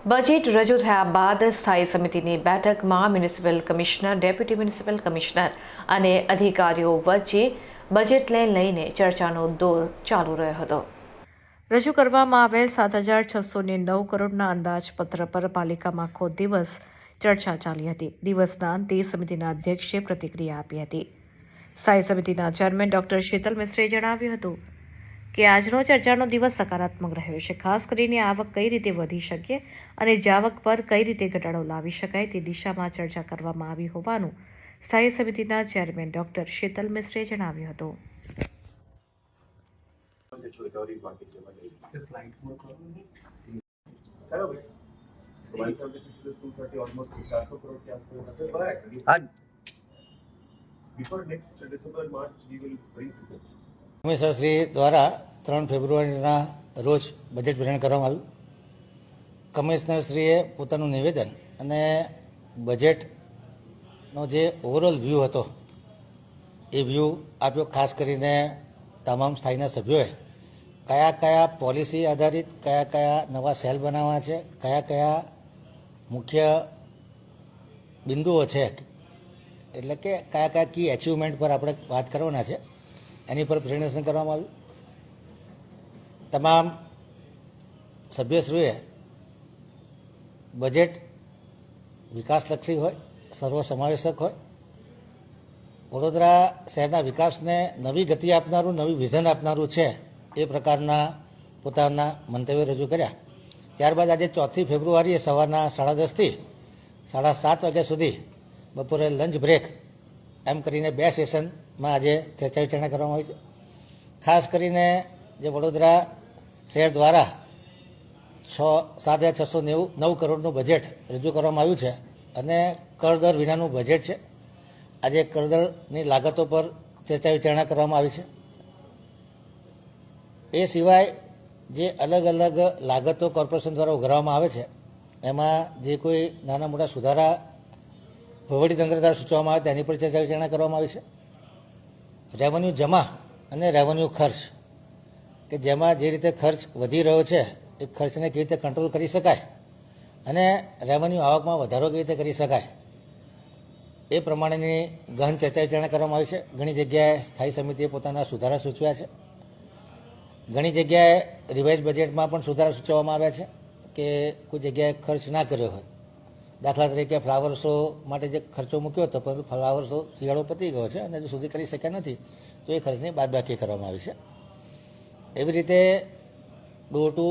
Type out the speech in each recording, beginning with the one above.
Budget રજૂ થયા બાદ સ્થાયી સમિતિની બેઠકમાં municipal commissioner, deputy municipal commissioner અને અધિકારીઓ વચ્ચે બજેટને લઈને ચર્ચાનો દોર ચાલુ રહ્યો હતો. રજૂ કરવામાં આવેલ સાત હજાર છસોને નવ કરોડના અંદાજપત્ર પર પાલિકામાં આખો દિવસ ચર્ચા ચાલી હતી. દિવસના અંતે સમિતિના અધ્યક્ષે પ્રતિક્રિયા આપી હતી. સ્થાયી સમિતિના ચેરમેન ડોક્ટર શીતલ મિશ્રે જણાવ્યું હતું કે આજનો ચર્ચાનો દિવસ સકારાત્મક રહ્યો છે. ખાસ કરીને આવક કઈ રીતે વધી શકે અને જાવક પર કઈ રીતે ઘટાડો લાવી શકાય તે દિશામાં ચર્ચા કરવામાં આવી હોવાનું સ્થાયી સમિતિના ચેરમેન ડોક્ટર શીતલ મિશ્રે જણાવ્યું હતું. રિકવરી બાકી છે મને એ ફ્લાઇટ મોડ કરો ને. બરાબર one seventy six two two thirty almost ચારસો કરોડ કે આસપાસ હશે હા before next December March we will bring it commissioner Shri દ્વારા ત્રણ ફેબ્રુઆરીના રોજ બજેટ પ્રેરણ કરવામાં આવ્યું કમિશનરશ્રીએ પોતાનું નિવેદન અને બજેટનો જે ઓવરઓલ વ્યૂ હતો, એ વ્યૂ આપ્યો ખાસ કરીને તમામ સ્થાયીના સભ્યોએ કયા કયા પોલિસી આધારિત, કયા કયા નવા સેલ બનાવવા છે, કયા કયા મુખ્ય બિંદુઓ છે, એટલે કે કયા કયા કી એચિવમેન્ટ પર આપણે વાત કરવાના છે એની પર પ્રેઝન્ટેશન કરવામાં આવ્યું. તમામ સભ્યશ્રીએ બજેટ વિકાસલક્ષી હોય, સર્વસમાવેશક હોય, વડોદરા શહેરના વિકાસને નવી ગતિ આપનારું, નવી વિઝન આપનારું છે એ પ્રકારના પોતાના મંતવ્ય રજૂ કર્યા. ત્યારબાદ આજે ચોથી ફેબ્રુઆરીએ સવારના સાડા દસથી સાડા સાત વાગ્યા સુધી બપોરે લંચ બ્રેક એમ કરીને બે સેશનમાં આજે ચર્ચા વિચારણા કરવામાં આવી છે. ખાસ કરીને જે વડોદરા શહેર દ્વારા છ સાત હજાર છસો નેવું, નવ કરોડનું બજેટ રજૂ કરવામાં આવ્યું છે અને કરદર વિનાનું બજેટ છે. આજે કરદરની લાગતો પર ચર્ચા વિચારણા કરવામાં આવી છે. એ સિવાય જે અલગ અલગ લાગતો કોર્પોરેશન દ્વારા ઉઘરાવવામાં આવે છે, એમાં જે કોઈ નાના મોટા સુધારા વહીવટીતંત્ર દ્વારા સૂચવવામાં આવે તેની પર ચર્ચા વિચારણા કરવામાં આવી છે. રેવન્યુ જમા અને રેવન્યુ ખર્ચ. કે જેમાં જે રીતે ખર્ચ વધી રહ્યો છે, એ ખર્ચને કેવી રીતે કંટ્રોલ કરી શકાય અને રેવન્યુ આવકમાં વધારો કેવી રીતે કરી શકાય, એ પ્રમાણેની ગહન ચર્ચા વિચારણા કરવામાં આવી છે. ઘણી જગ્યાએ સ્થાયી સમિતિએ પોતાના સુધારા સૂચવ્યા છે. ઘણી જગ્યાએ રિવાઇઝ બજેટમાં પણ સુધારા સૂચવવામાં આવ્યા છે કે કોઈ જગ્યાએ ખર્ચ ના કર્યો હોય. દાખલા તરીકે ફ્લાવર શો માટે જે ખર્ચો મૂક્યો હતો, પરંતુ ફ્લાવર શો શિયાળો પતી ગયો છે અને હજુ સુધી કરી શક્યા નથી, તો એ ખર્ચની બાદબાકી કરવામાં આવી છે. એવી રીતે ડોર ટુ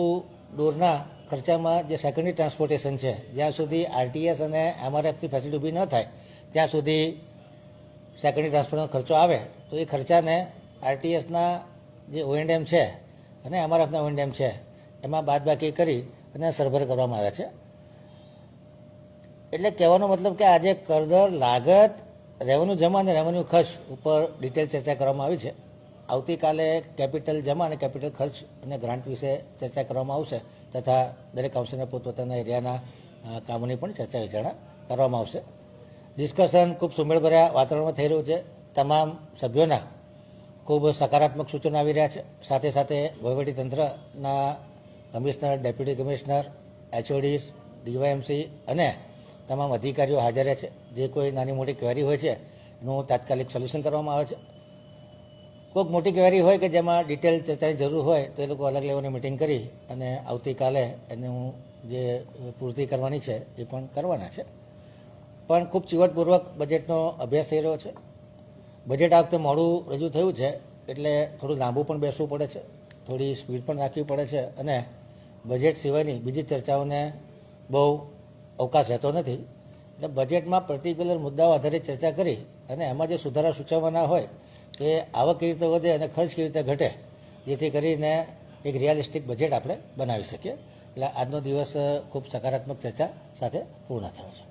ડોરના ખર્ચામાં જે સેકન્ડરી ટ્રાન્સપોર્ટેશન છે, જ્યાં સુધી આરટીએસ અને એમઆરએફની ફેસિલિટી ઊભી ન થાય, ત્યાં સુધી સેકન્ડરી ટ્રાન્સપોર્ટનો ખર્ચો આવે, તો એ ખર્ચાને આરટીએસના જે ઓએનડેમ છે અને એમઆરએફના ઓએનડેમ છે, એમાં બાદબાકી કરી અને સરભર કરવામાં આવ્યા છે. એટલે કહેવાનો મતલબ કે આજે કરદર લાગત રેવન્યુ જમા અને રેવન્યુ ખર્ચ ઉપર ડિટેલ ચર્ચા કરવામાં આવી છે. આવતીકાલે કેપિટલ જમા અને કેપિટલ ખર્ચ અને ગ્રાન્ટ વિશે ચર્ચા કરવામાં આવશે તથા દરેક કાઉન્સિલના પોતપોતાના એરિયાના કામોની પણ ચર્ચા વિચારણા કરવામાં આવશે. ડિસ્કશન ખૂબ સુમેળભર્યા વાતાવરણમાં થઈ રહ્યું છે. તમામ સભ્યોના ખૂબ સકારાત્મક સૂચનો આવી રહ્યા છે. સાથે સાથે વહીવટીતંત્રના commissioner, deputy commissioner, HODs, DYMC અને તમામ અધિકારીઓ હાજર છે. જે કોઈ નાની મોટી ક્વેરી હોય છે, એનું તાત્કાલિક સોલ્યુશન કરવામાં આવે છે. કોઈક મોટી ક્વેરી હોય કે જેમાં ડિટેલ ચર્ચાની જરૂર હોય, તો એ લોકો અલગ લેવલની મિટિંગ કરી અને આવતીકાલે એનું જે પૂર્તિ કરવાની છે, એ પણ કરવાના છે. પણ ખૂબ ચીવટપૂર્વક બજેટનો અભ્યાસ થઈ રહ્યો છે. બજેટ આ વખતે મોડું રજૂ થયું છે, એટલે થોડું લાંબુ પણ બેસવું પડે છે. થોડી સ્પીડ પણ રાખવી પડે છે અને બજેટ સિવાયની બીજી ચર્ચાઓને બહુ અવકાશ રહેતો નથી. એટલે બજેટમાં પર્ટિક્યુલર મુદ્દાઓ આધારિત ચર્ચા કરી અને એમાં જે સુધારા સૂચવવાના હોય કે આવક કેવી રીતે વધે અને ખર્ચ કેવી રીતે ઘટે, જેથી કરીને એક રિયાલિસ્ટિક બજેટ આપણે બનાવી શકીએ. એટલે આજનો દિવસ ખૂબ સકારાત્મક ચર્ચા સાથે પૂર્ણ થયો છે.